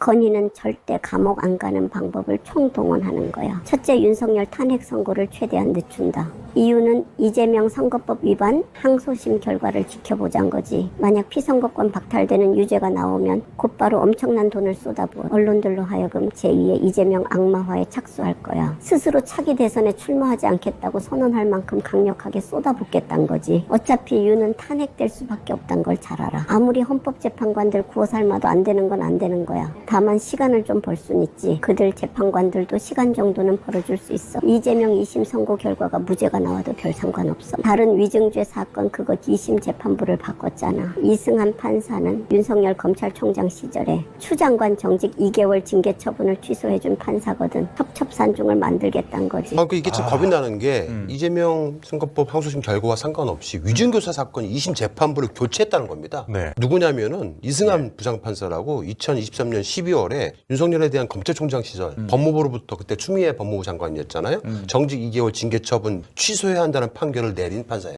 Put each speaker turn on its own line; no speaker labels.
건의는 절대 감옥 안 가는 방법을 총동원하는 거야. 첫째, 윤석열 탄핵 선고를 최대한 늦춘다. 이유는 이재명 선거법 위반 항소심 결과를 지켜보자는 거지. 만약 피선거권 박탈되는 유죄가 나오면 곧바로 엄청난 돈을 쏟아부어 언론들로 하여금 제2의 이재명 악마화에 착수할 거야. 스스로 차기 대선에 출마하지 않겠다고 선언할 만큼 강력하게 쏟아붓겠다는 거지. 어차피 유는 탄핵될 수밖에 없다는 걸잘 알아. 아무리 헌법재판관들 구워 삶아도 안 되는 건 안 되는 거야. 다만 시간을 좀 벌 순 있지. 그들 재판관들도 시간 정도는 벌어줄 수 있어. 이재명 2심 선고 결과가 무죄가 나와도 별 상관없어. 다른 위증죄 사건 그거 2심 재판부를 바꿨잖아. 이승한 판사는 윤석열 검찰총장 시절에 추 장관 정직 2개월 징계 처분을 취소해준 판사거든. 첩첩산중을 만들겠다는 거지.
아, 그 이게 참 겁이 나는 게 이재명 선거법 항소심 결과와 상관없이 위증교사 사건이 2심 재판부를 교체했다는 겁니다.
네.
누구냐면은 이승환 부장판사라고 2023년 12월에 윤석열에 대한 검찰총장 시절 법무부로부터 그때 추미애 법무부 장관이었잖아요. 정직 2개월 징계 처분 취소해야 한다는 판결을 내린 판사예요.